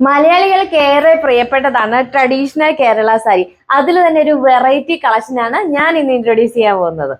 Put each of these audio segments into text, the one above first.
മലയാളികൾക്ക് ഏറെ പ്രിയപ്പെട്ടതാണ് ട്രഡീഷണൽ കേരള സാരി അതിൽ തന്നെ ഒരു വെറൈറ്റി കളക്ഷനാണ് ഞാൻ ഇന്ന് ഇൻട്രൊഡ്യൂസ് ചെയ്യാൻ പോകുന്നത്.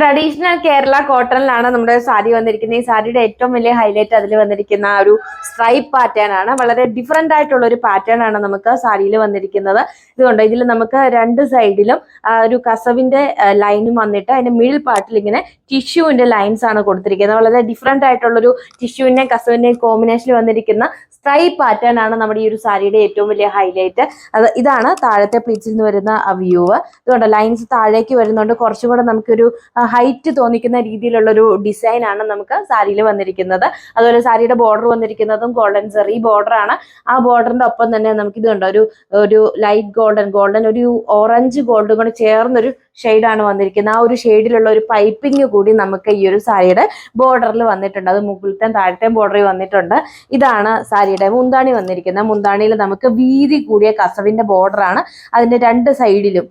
ട്രഡീഷണൽ കേരള കോട്ടണിലാണ് നമ്മുടെ സാരി വന്നിരിക്കുന്നത്. ഈ സാരിയുടെ ഏറ്റവും വലിയ ഹൈലൈറ്റ് അതിൽ വന്നിരിക്കുന്ന ഒരു സ്ട്രൈപ്പ് പാറ്റേൺ ആണ്. വളരെ ഡിഫറെന്റ് ആയിട്ടുള്ള ഒരു പാറ്റേൺ ആണ് നമുക്ക് സാരിയിൽ വന്നിരിക്കുന്നത്. ഇതുകൊണ്ട് ഇതിൽ നമുക്ക് രണ്ട് സൈഡിലും ഒരു കസവിന്റെ ലൈനും വന്നിട്ട് അതിന്റെ മിഡിൽ പാർട്ടിൽ ഇങ്ങനെ ടിഷ്യൂവിന്റെ ലൈൻസ് ആണ് കൊടുത്തിരിക്കുന്നത്. വളരെ ഡിഫറെന്റ് ആയിട്ടുള്ള ഒരു ടിഷ്യൂവിന്റെയും കസവിന്റെയും കോമ്പിനേഷൻ വന്നിരിക്കുന്ന സ്ട്രൈപ്പ് പാറ്റേൺ ആണ് നമ്മുടെ ഈ ഒരു സാരിയുടെ ഏറ്റവും വലിയ ഹൈലൈറ്റ് അത് ഇതാണ് താഴത്തെ പ്ലീറ്റ്സിൽ നിന്ന് വരുന്ന വ്യൂവ് ഇതുകൊണ്ട് ലൈൻസ് താഴേക്ക് വരുന്നുണ്ട്. കുറച്ചും കൂടെ നമുക്കൊരു ഹൈറ്റ് തോന്നിക്കുന്ന രീതിയിലുള്ള ഒരു ഡിസൈൻ ആണ് നമുക്ക് സാരിയിൽ വന്നിരിക്കുന്നത്. അതുപോലെ സാരിയുടെ ബോർഡർ വന്നിരിക്കുന്നതും ഗോൾഡൻ സെറി ബോർഡർ ആണ്. ആ ബോർഡറിന്റെ ഒപ്പം തന്നെ നമുക്ക് ഇത് കണ്ടോ ഒരു ഒരു ലൈറ്റ് ഗോൾഡൻ ഗോൾഡൻ ഒരു ഓറഞ്ച് ഗോൾഡും കൂടെ ചേർന്നൊരു ഷെയ്ഡാണ് വന്നിരിക്കുന്നത്. ആ ഒരു ഷെയ്ഡിലുള്ള ഒരു പൈപ്പിംഗ് കൂടി നമുക്ക് ഈ ഒരു സാരിയുടെ ബോർഡറിൽ വന്നിട്ടുണ്ട്. അത് മുകളിലത്തെ താഴത്തെ ബോർഡറിൽ വന്നിട്ടുണ്ട്. ഇതാണ് സാരിയുടെ മുന്താണി വന്നിരിക്കുന്നത്. മുന്താണിയിൽ നമുക്ക് വീതി കൂടിയ കസവിന്റെ ബോർഡറാണ് അതിന്റെ രണ്ട് സൈഡിലും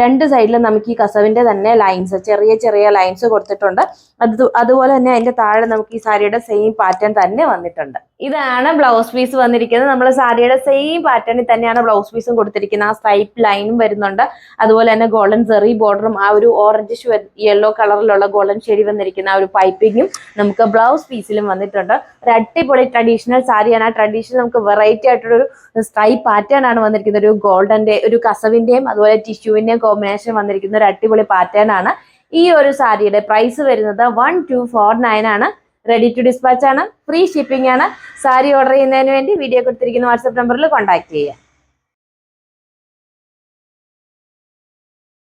രണ്ട് സൈഡിലും നമുക്ക് ഈ കസവിന്റെ തന്നെ ലൈൻസ് ചെറിയ ചെറിയ ലൈൻസ് കൊടുത്തിട്ടുണ്ട്. അത് അതുപോലെ തന്നെ അതിന്റെ താഴെ നമുക്ക് ഈ സാരിയുടെ സെയിം പാറ്റേൺ തന്നെ വന്നിട്ടുണ്ട്. ഇതാണ് ബ്ലൗസ് പീസ് വന്നിരിക്കുന്നത്. നമ്മൾ സാരിയുടെ സെയിം പാറ്റേണിൽ തന്നെയാണ് ബ്ലൗസ് പീസും കൊടുത്തിരിക്കുന്നത്. ആ സ്ട്രൈപ്പ് ലൈനും വരുന്നുണ്ട്. അതുപോലെ തന്നെ ഗോൾഡൻ സെറി ബോർഡറും ആ ഒരു ഓറഞ്ച് യെല്ലോ കളറിലുള്ള ഗോൾഡൻ ഷെഡി വന്നിരിക്കുന്ന ആ ഒരു പൈപ്പിങ്ങും നമുക്ക് ബ്ലൗസ് പീസിലും വന്നിട്ടുണ്ട്. ഒരു അടിപൊളി ട്രഡീഷണൽ സാരിയാണ്. ആ ട്രഡീഷണൽ നമുക്ക് വെറൈറ്റി ആയിട്ടൊരു സ്ട്രൈപ്പ് പാറ്റേൺ ആണ് വന്നിരിക്കുന്നത്. ഒരു ഗോൾഡന്റെ ഒരു കസവിന്റെയും അതുപോലെ ടിഷ്യൂവിന്റെയും കോമ്പിനേഷൻ വന്നിരിക്കുന്ന ഒരു അടിപൊളി പാറ്റേൺ ആണ്. ഈ ഒരു സാരിയുടെ പ്രൈസ് വരുന്നത് വൺ ടു ഫോർ നയൻ ആണ്. റെഡി ടു ഡിസ്പാച്ച് ആണ്. ഫ്രീ ഷിപ്പിംഗ് ആണ്. സാരി ഓർഡർ ചെയ്യുന്നതിന് വേണ്ടി വീഡിയോ കൊടുത്തിരിക്കുന്ന വാട്സപ്പ് നമ്പറിൽ കോൺടാക്ട് ചെയ്യുക.